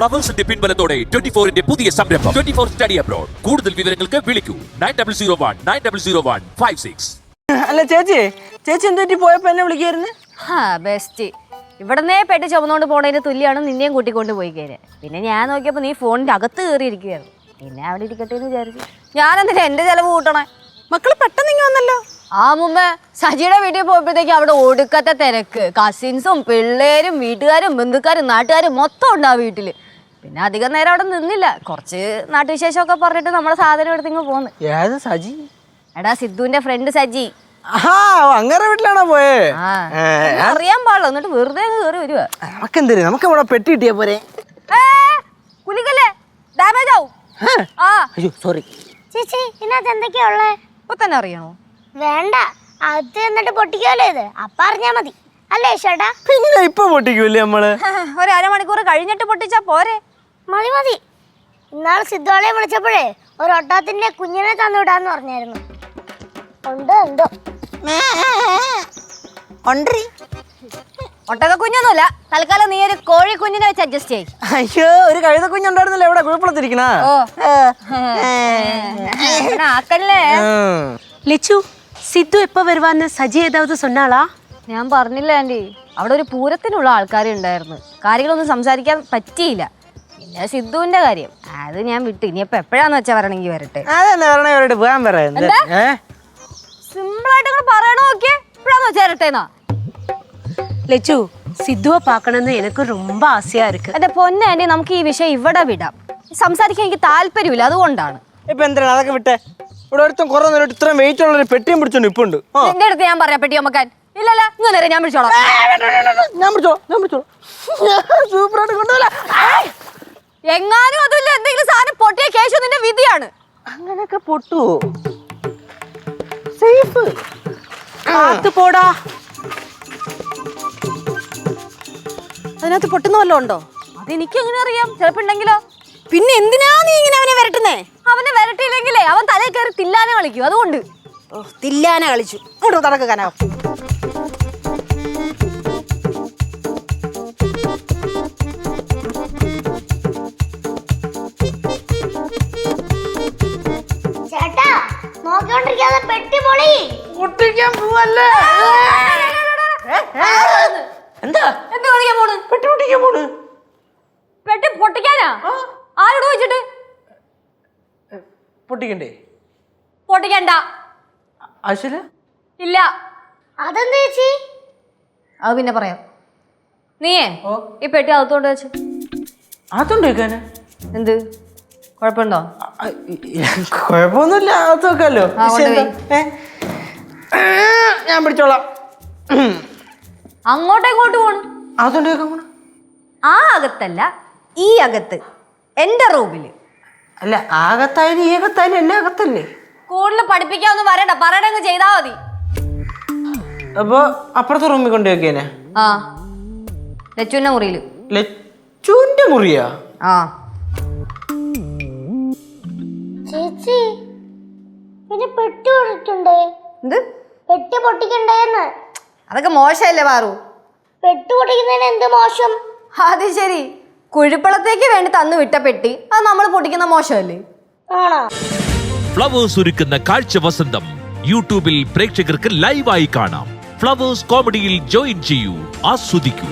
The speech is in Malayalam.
ഫ്ലവേഴ്സിന്റെ പിൻബലത്തോടെ ട്വന്റി ഫോറിന്റെ പുതിയ സംരംഭം. ട്വന്റി ഫോർ സ്റ്റഡി അബ്രോഡ് കൂടുതൽ വിവരങ്ങൾക്ക് വിളിക്കൂ. Nine double zero one nine double zero one five six അല്ല ചേച്ചി ചേച്ചി എന്തുപറ്റി പോയപ്പോ എന്നെ വിളിക്കായിരുന്നു? ഹാ ബെസ്റ്റ്. ഇവിടുന്നേ പെട്ട് ചുമന്നുകൊണ്ട് പോണതിന് തുല്യമാണ് നിന്നെയും കൂട്ടിക്കൊണ്ട് പോയി കയറി പിന്നെ ഞാൻ നോക്കിയപ്പോൾ നീ ഫോണിന്റെ അകത്ത് കയറിയിരിക്കുകയായിരുന്നു പിന്നെ അവിടെ ഇരിക്കട്ടെ എന്ന് വിചാരിച്ചു. ഞാൻ എന്തിനാ എന്റെ ചെലവ് കൂട്ടണേ? മക്കൾ പെട്ടെന്ന് ഇങ്ങനെ വന്നല്ലോ. ആ മുമ്പ് സജിയുടെ വീട്ടിൽ പോയപ്പോഴത്തേക്ക് അവിടെ ഒടുക്കത്തെ തിരക്ക്. കസിൻസും പിള്ളേരും വീട്ടുകാരും ബന്ധുക്കാരും നാട്ടുകാരും മൊത്തം ഉണ്ട് ആ വീട്ടിൽ. പിന്നെ അധികം നേരം അവിടെ നിന്നില്ല. കുറച്ച് നാട്ടുവിശേഷമൊക്കെ പറഞ്ഞിട്ട് നമ്മളെ സാധനം എടുത്തിങ്ങ് പോന്ന്. ഏത് സജി? എടാ സിദ്ധുവിന്റെ ഫ്രണ്ട് സജി. ആ അങ്ങനെ വീട്ടിലാണോ പോയേ? ആ. അറിയാൻ പാടില്ല. എന്നിട്ട് വെറുതെ അങ്ങ് കയറി വരുവാ. എന്തേ നമുക്ക് ഇവിടെ പെട്ടി കിട്ടിയാ പോരെ? ഏ, ഡാമേജ് ആവും. ആ. അയ്യോ സോറി ചേച്ചി ഇതിനകത്ത് എന്തൊക്കെയാ ഉള്ളേ? ഇപ്പൊ തന്നെ അറിയണോ? വേണ്ട. അത് എന്നിട്ട് പൊട്ടിക്കാലോ ഇത്. അപ്പ അറിഞ്ഞാ മതി. അല്ലേ ചേട്ടാ പിന്നെ ഇപ്പൊ പൊട്ടിക്കൂല്ലേ നമ്മൾ? ഒരു അരമണിക്കൂർ കഴിഞ്ഞിട്ട് പൊട്ടിച്ചാ പോരെ? മതി മതി. ഇന്നാൾ സിദ്ധോളെ വിളിച്ചപ്പോഴേ ഒരു ഒട്ടത്തിന്റെ കുഞ്ഞിനെ തന്നുവിടാന്ന് പറഞ്ഞായിരുന്നു. ഉണ്ട് ഉണ്ടോ. ഒണ്ടറി ഒട്ടക കുഞ്ഞൊന്നുമില്ല തൽക്കാലം നീ ഒരു കോഴി കുഞ്ഞിനെ വെച്ച് അഡ്ജസ്റ്റ് ചെയ് അയ്യോ ഒരു കഴുത കുഞ്ഞുണ്ടായിരുന്നല്ലോ എവിടെ കുഴപ്പത്തിരിക്കണ ഓ. ആക്കല്ലേ? ലിച്ചു സിദ്ധു എപ്പോ വരുവാന്ന് സജി ഏതാവത് സൊന്നാളാ ഞാൻ പറഞ്ഞില്ല ആന്റി. അവിടെ ഒരു പൂരത്തിനുള്ള ആൾക്കാരുണ്ടായിരുന്നു. കാര്യങ്ങളൊന്നും സംസാരിക്കാൻ പറ്റിയില്ല. പിന്നെ സിദ്ധുവിന്റെ കാര്യം അത് ഞാൻ വിട്ടു ഇനിയിപ്പോ എപ്പോഴാന്ന് വെച്ചാ വരണമെങ്കിൽ വരട്ടെ അതെന്നെ പറഞ്ഞ അവരോട് പോകാൻ പറയാം ഏ സിമ്പിൾ ആയിട്ട് നിങ്ങൾ പറയണോ നോക്കിയേ എപ്പോഴാന്ന് വെച്ചാ വരട്ടേന്നാ லிச்சு சித்துவை பார்க்கணும்னு எனக்கு ரொம்ப ஆசையா இருக்கு എന്റെ പൊന്നെ ആൻറ്റി നമുക്ക് ഈ വിഷയം ഇവിടെ വിടാം സംസാരിക്കാൻ എനിക്ക് താല്പര്യമില്ല അതുകൊണ്ടാണ് ഇപ്പൊ എന്തിനാ അതൊക്കെ വിട്ടെ ഇവിടെ ഒരുത്തം കുറെ നേരം ഇത്രയും വെയിറ്റ് ഉള്ള ഒരു പെട്ടിയും പിടിച്ചോണ്ട് ഇപ്പുണ്ട് ആ നിന്റെ അടുത്ത് ഞാൻ പറയാം പെട്ടി അമ്മക്കാൻ ഇല്ലല്ല ഇങ്ങനെ നേരെ ഞാൻ വിളിച്ചോളാം ഞാൻ പിടിച്ചോ ഞാൻ പിടിച്ചോ സൂപ്പറായിട്ട് കൊണ്ടുപോല എങ്ങാനും അതുമില്ല എന്തെങ്കിലും സാധനം പൊട്ടിയ കേശു നിന്റെ വിധിയാണ്. അങ്ങനെയൊക്കെ പൊട്ടു സേഫ് പോടാ. അതിനകത്ത് പൊട്ടുന്ന വല്ലതും ഉണ്ടോ? അതെനിക്ക് എങ്ങനെ അറിയാം? ചിലപ്പോ ഉണ്ടെങ്കിലോ പിന്നെ എന്തിനാ നീ ഇങ്ങനെ അവനെ വരട്ടുന്നേ? അവനെ വരട്ടിയില്ലെങ്കിലേ അവൻ തലയിൽ കയറി തില്ലാനെ കളിക്കും അതുകൊണ്ട്. ഓ തില്ലാനെ കളിച്ചു. ഇങ്ങോട്ട് നടക്കാനോ പൊളി. പൊട്ടിക്കാൻ പോവല്ലേ? എന്താ? എന്ത് കളിക്കാൻ പോണ്? പെട്ടി പൊട്ടിക്കാൻ പോണ്. പെട്ടി പൊട്ടിക്കാനാ? ആരോട് വെച്ചിട്ട് പൊട്ടിക്കണ്ടേ? പൊട്ടിക്കണ്ട. ആശില ഇല്ല. അതെന്താ ചേച്ചി? അത് പിന്നെ പറയാം. നീയേ ഈ പെട്ടി അകത്തോണ്ട് വെച്ച്. അകത്തോണ്ട് വെക്കാന്? എന്ത്? കുഴപ്പമുണ്ടോ? കുഴപ്പമൊന്നുമില്ല അത് നോക്കാമല്ലോ ഞാൻ പിടിച്ചോളാം. അങ്ങോട്ടും ഇങ്ങോട്ട് പോണം? വെക്കാൻ ആ അകത്തല്ല ഈ അകത്ത് എന്റെ റൂമിൽ. അല്ല ആകത്തായാലും ഈ അകത്തായാലും എന്റെ അകത്തല്ലേ? കൂടുതൽ പഠിപ്പിക്കാന്ന് പറയണ്ട പറയണ ചെയ്താ മതി. അപ്പൊ അപ്പുറത്തെ റൂമിൽ കൊണ്ട് വെക്കേനെ ആ. ലച്ചുവിന്റെ മുറിയിൽ. ലച്ചുവിന്റെ മുറിയാ? ആ. ചേച്ചി പിന്നെ പെട്ടി പൊട്ടിക്കണ്ടേ എന്ത്? പെട്ടി പൊട്ടിക്കണ്ടേന്ന്. അതൊക്കെ മോശമല്ലേ പാറു പെട്ടി പൊട്ടിക്കുന്നതിന് എന്ത് മോശം? അത് ശരി. കുഴിപ്പളത്തേക്ക് വേണ്ടി തന്നു വിട്ട പെട്ടി അത് നമ്മൾ പൊട്ടിക്കുന്ന മോശമല്ലേ? ആണോ? ഫ്ലവേഴ്സ് ഒരുക്കുന്ന കാഴ്ച വസന്തം യൂട്യൂബിൽ പ്രേക്ഷകർക്ക് ലൈവായി കാണാം. ഫ്ലവേഴ്സ് കോമഡിയിൽ ജോയിൻ ചെയ്യൂ ആസ്വദിക്കൂ.